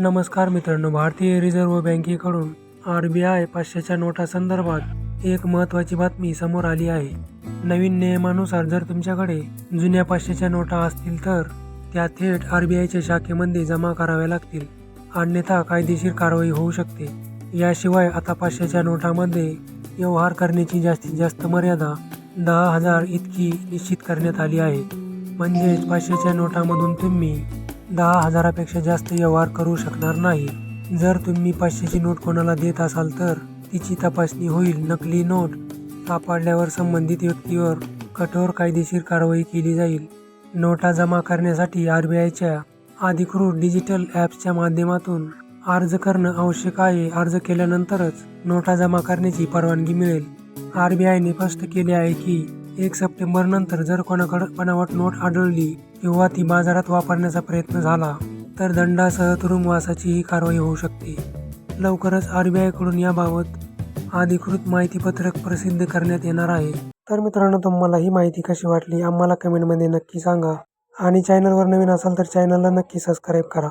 नमस्कार मित्रांनो भारतीय रिझर्व्ह बँकेकडून आर बी आय पाचशेच्या नोटासंदर्भात एक महत्त्वाची बातमी समोर आली आहे. नवीन नियमानुसार जर तुमच्याकडे जुन्या पाचशेच्या नोटा असतील तर त्या थेट आर बी आयच्या शाखेमध्ये जमा कराव्या लागतील. अन्यथा कायदेशीर कारवाई होऊ शकते. याशिवाय आता पाचशेच्या नोटामध्ये व्यवहार करण्याची जास्तीत जास्त मर्यादा दहा हजार इतकी निश्चित करण्यात आली आहे. म्हणजेच पाचशेच्या नोटामधून तुम्ही दहा हजारापेक्षा जास्त व्यवहार करू शकणार नाही. जर तुम्ही पाचशेची नोट कोणाला देत असाल तर तिची तपासणी होईल. नकली नोट सापडल्यावर संबंधित व्यक्तीवर कठोर कायदेशीर कारवाई केली जाईल. नोटा जमा करण्यासाठी आर बी आयच्या अधिकृत डिजिटल ॲप्सच्या माध्यमातून अर्ज करणं आवश्यक आहे. अर्ज केल्यानंतरच नोटा जमा करण्याची परवानगी मिळेल. आर बी आयने स्पष्ट केले आहे की एक सप्टेंबर नंतर जर कोणाकडे बनावट नोट आढळली किंवा ती बाजारात वापरण्याचा प्रयत्न झाला तर दंडासह तुरुंगवासाचीही कारवाई होऊ शकते. लवकरच आर बी आयकडून याबाबत अधिकृत माहितीपत्रक प्रसिद्ध करण्यात येणार आहे. तर मित्रांनो तुम्हाला ही माहिती कशी वाटली? आम्हाला कमेंटमध्ये नक्की सांगा. आणि चॅनलवर नवीन असाल तर चॅनलला नक्की सबस्क्राईब करा.